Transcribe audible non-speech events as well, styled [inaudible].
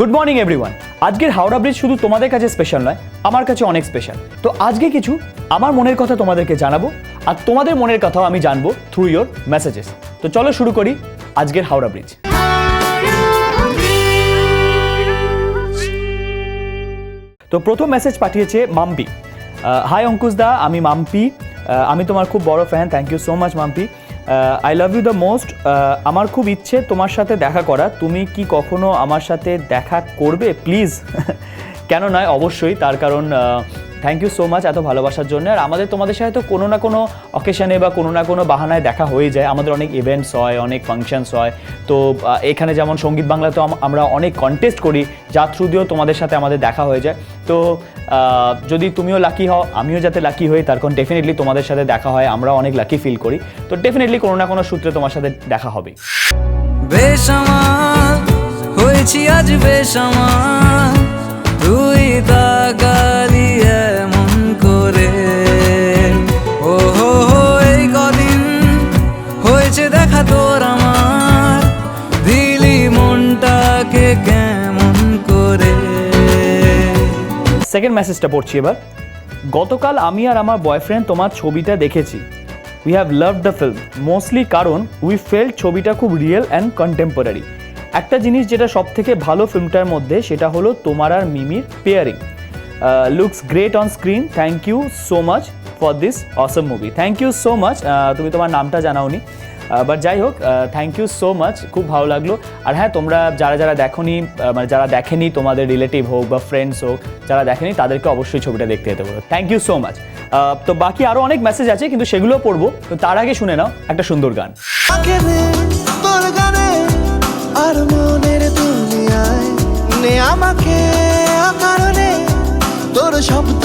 Good morning everyone আজকের Howrah bridge শুধু তোমাদের কাছে স্পেশাল নয়, আমার কাছে অনেক স্পেশাল তো আজকে কিছু আমার মনের কথা তোমাদেরকে জানাব, আর তোমাদের মনের কথাও আমি জানব থ্রু ইয়োর মেসেজেস তো চলো শুরু করি আজকের হাওড়া ব্রিজ তো প্রথম মেসেজ পাঠিয়েছে মাম্পি। হাই অঙ্কুশ দা, আমি মাম্পি। আমি তোমার খুব বড় fan thank you so much Mampi. I love you the most আমার খুব ইচ্ছে তোমার সাথে দেখা করা। তুমি কি কখনো আমার সাথে দেখা করবে? প্লিজ [laughs] কেন নয়, অবশ্যই। তার কারণ থ্যাংক ইউ সো মাচ এত ভালোবাসার জন্য। আর আমাদের তোমাদের সাথে তো কোনো না কোনো অকেশানে বা কোনো না কোনো বাহানায় দেখা হয়ে যায়। আমাদের অনেক ইভেন্টস হয়, অনেক ফাংশনস হয়। তো এখানে যেমন সংগীত বাংলা তো আমরা অনেক কন্টেস্ট করি, যার থ্রু দিয়েও তোমাদের সাথে আমাদের দেখা হয়ে যায়। তো যদি তুমিও লাকি হও, আমিও যাতে লাকি হই, তার কারণ ডেফিনেটলি তোমাদের সাথে দেখা হয়, আমরা অনেক লাকি ফিল করি। তো ডেফিনেটলি কোনো না কোনো সূত্রে তোমার সাথে দেখা হবে বেশ আমার, হয়েছি আজ বেশ আমার। সেকেন্ড মেসেজটা পড়ছি এবার। গতকাল আমি আর আমার বয়ফ্রেন্ড তোমার ছবিটা দেখেছি। We have love the film mostly কারণ উই ফেল্ট ছবিটা খুব রিয়েল অ্যান্ড কন্টেম্পোরারি একটা জিনিস যেটা সব থেকে ভালো ফিল্মটার মধ্যে, সেটা হলো তোমার আর মিমির pairing looks great on screen thank you so much for this awesome movie thank you so much তুমি তোমার নামটা জানাওনি। বাট যাই হোক থ্যাংক ইউ সো মাচ খুব ভালো লাগল। আর হ্যাঁ তোমরা যারা যারা দেখোনি মানে যারা দেখেনি তোমাদের রিলেটিভ হোক বা ফ্রেন্ডস হোক, যারা দেখেনি, তাদেরকে অবশ্যই ছবিটা দেখতে যেতে পারো থ্যাংক ইউ সো মাচ তো বাকি আরও অনেক মেসেজ আছে, কিন্তু সেগুলো পড়ব। তো তার আগে শুনে নাও একটা সুন্দর গান। আর আমাকে তোর শব্দ